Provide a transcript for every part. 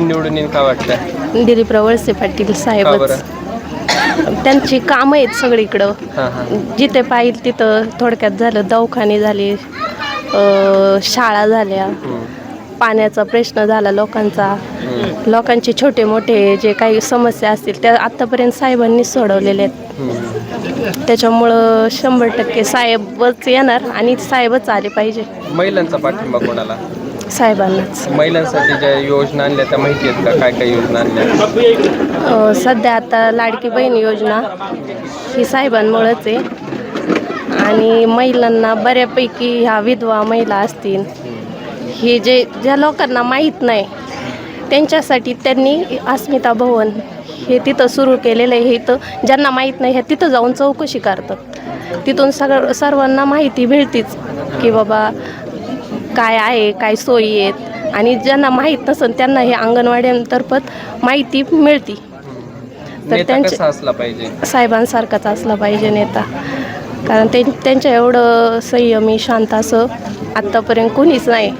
कोण निवडून येईल का वाटतं दिलीपराव वळसे पाटील का साहेबच बरं? त्यांची कामं आहेत सगळीकडं. हां हां. जिथे पाहिजे तिथं थोडक्यात झालं. दवाखाने झाले अ, शाळा झाल्या. पाण्याचा प्रश्न झाला लोकांचा. लोकांचे छोटे मोठे जे काही समस्या असतील त्या आत्तापर्यंत साहेबांनी सोडवलेले आहेत. त्याच्यामुळं शंभर टक्के साहेबच येणार आणि साहेबच आले पाहिजे. महिलांचा पाठिंबा कोणाला? साहेबांनाच. महिलांसाठी ज्या योजना आणल्या त्या माहिती आहेत का? काय काय योजना आणल्या? अ, सध्या आता लाडकी बहीण योजना ही साहेबांमुळेच आहे. आणि महिलांना बऱ्यापैकी ह्या विधवा महिला असतील हे जे ज्या लोकांना माहीत नाही त्यांच्यासाठी त्यांनी अस्मिता भवन हे तिथं सुरू केलेलं आहे. हे इथं ज्यांना माहीत नाही हे तिथं जाऊन चौकशी करतात. तिथून सगळं सर्वांना माहिती मिळतीच की बाबा काय आहे काय सोयी आहेत आणि ज्यांना माहीत नसेल त्यांना हे अंगणवाड्यांतर्फत माहिती मिळती. तर नेता त्यांचे कसा असला पाहिजे? साहेबांसारखाच असला पाहिजे नेता. कारण ते त्यांच्या एवढं संयमी शांत असं आत्तापर्यंत कोणीच नाही.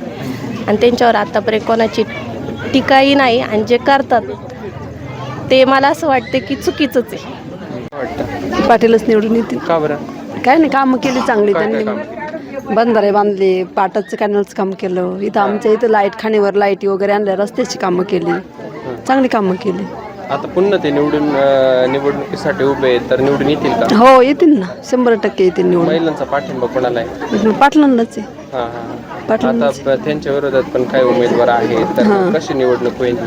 आणि त्यांच्यावर आत्तापर्यंत कोणाची टीकाही नाही आणि जे करतात ते मला असं वाटते की चुकीचंच आहे. वाटतं? पाटीलच निवडून येतील. का बरं? काय नाही कामं केली चांगली काय काय त्यांनी बंधारे बांधले पाटाचं कॅनलचं काम केलं. इथं आमच्या इथं लाइट खाणीवर लाईटी वगैरे आणल्या रस्त्याची कामं केली. चांगली कामं केली. आता पुन्हा ते निवडून अं, निवडणुकीसाठी उभे आहेत तर निवडून येतील का? हो येतील ना. शंभर टक्के येतील निवडून. महिलांचा पाठिंबा कोणाला आहे? पाटलांनाच आहे. हां हां पाटलांनाच. आता प- त्यांच्या विरोधात पण काही उमेदवार आहेत तर कशी निवडणूक होईल?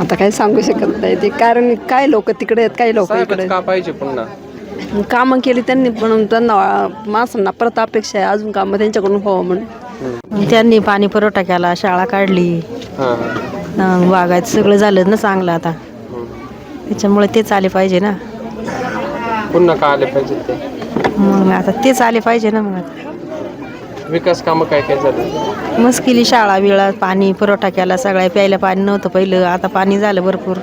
आता काय सांगू शकत नाही. ते कारण काय लोक तिकडे आहेत काही लोक साहेबच इकडे का पाहिजे पुन्हा. कामं केली त्यांनी म्हणून त्यांना माणसांना परत अपेक्षा आहे अजून कामं त्यांच्याकडून व्हावं म्हणून. त्यांनी पाणी पुरवठा केला शाळा काढली. वागायचं सगळं झालं ना चांगलं आता. त्याच्यामुळे तेच आले पाहिजे ना. पुन्हा का आले पाहिजे ते? मग आता तेच आले पाहिजे ना मग. विकास कामं काय काय झालं? मस्त केली शाळा बिळा पाणी पुरवठा केला सगळ्या प्यायला पाणी नव्हतं पहिलं आता पाणी झालं भरपूर.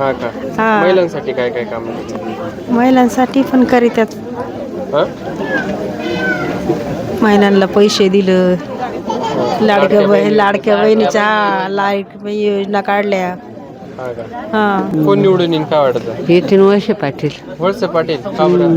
हा का? हा. महिलांसाठी काय काय काम आहे? महिलांसाठी पण करीतात. हा? महिलांना पैसे दिलं लाडक्या बही लाडक्या बहिणीच्या हा, बहीण. योजना काढल्या. हा का? हा. कोण निवडून येईन काय वाटतं? येतीन वर्ष पाटील. वळसे पाटील का बरं?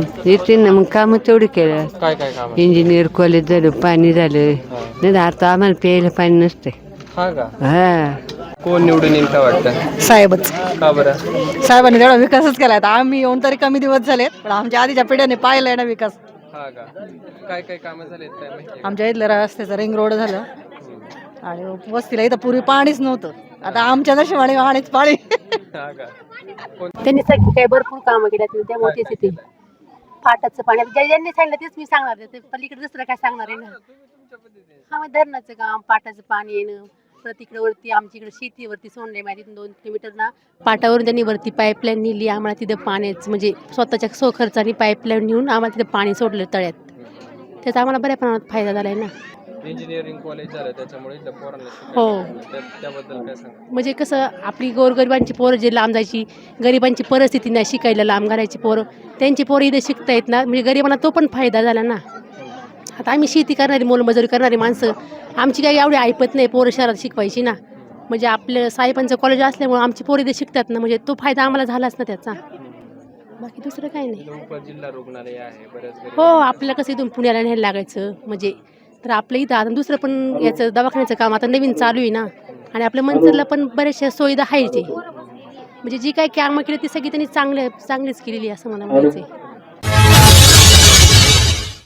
ना मग कामं तेवढी केलं काय काय काम? इंजिनियर कॉलेज झालं पाणी झालं. नाही तर आता आम्हाला प्यायला पाणी नसते हा का? हा. कोण निवडून येईन काय वाटतं? साहेबच. का बरं? साहेबांनी तेवढा विकासच केलाय. आता आम्ही येऊन तरी कमी दिवस झालेत पण आमच्या आधीच्या पिढ्याने पाहिलंय ना विकास. हा का? काय काय कामं झालेत काय माहिती आहे? आमच्या इथलं रस्त्याचं रिंग रोड झालं. आणि वस्तीला इथं पूर्वी पाणीच नव्हतं. आता आमच्या नशिबाने पाणीच पाणी. का? हा का? त्यांनी सगळी काही भरपूर कामं केल्यात त्यामुळे तेच येते पाटाचं पाणी. आता ज्या- ज्यांनी सांगितलं तेच मी सांगणार आहे. ते पलीकडे दुसरं काय सांगणार आहे ना? हा मग धरणाचं काम पाटाचं पाणी येणं. परत इकडे वरती आमच्या इकडे शेतीवरती सोंडे माहिती दोन किलोमीटर ना पाटावरून त्यांनी वरती पाईपलाईन नेली. आम्हाला तिथं पाण्याचं म्हणजे स्वतःच्या सो खर्चाने पाईपलाईन नेऊन आम्हाला तिथं पाणी सोडलं तळ्यात. त्याचा आम्हाला बऱ्या प्रमाणात फायदा झाला आहे ना. इंजिनिअरिंग कॉलेज झालं त्याच्यामुळे हो. त्याबद्दल काय सांगा? म्हणजे कसं आपली गोरगरिबांची पोरं जे लांब जायची गरिबांची परिस्थिती नाही शिकायला लांब घालायची पोरं त्यांची पोरं इथे शिकता येत ना म्हणजे गरिबांना तो पण फायदा झाला ना. आता आम्ही शेती करणारी मोलमजुरी करणारी माणसं. आमची काही एवढी ऐपत नाही पोरं शहरात शिकवायची ना. म्हणजे आपलं साहेबांचं कॉलेज असल्यामुळे आमची पोरं इथे शिकतात ना. म्हणजे तो फायदा आम्हाला झालाच ना त्याचा. बाकी दुसरं काही नाही. रुग्णालय आहे. हो आपल्याला कसं इथून पुण्याला न्यायला लागायचं. म्हणजे तर आपलं इथं आता दुसरं पण याचं दवाखान्याचं काम आता नवीन चालू आहे ना. आणि आपल्या मनसरला पण बऱ्याचशा सुविधा आहे म्हणजे जी काही कामं केली ती सगळी त्यांनी चांगल्या चांगलीच केलेली असं मला म्हणायचं आहे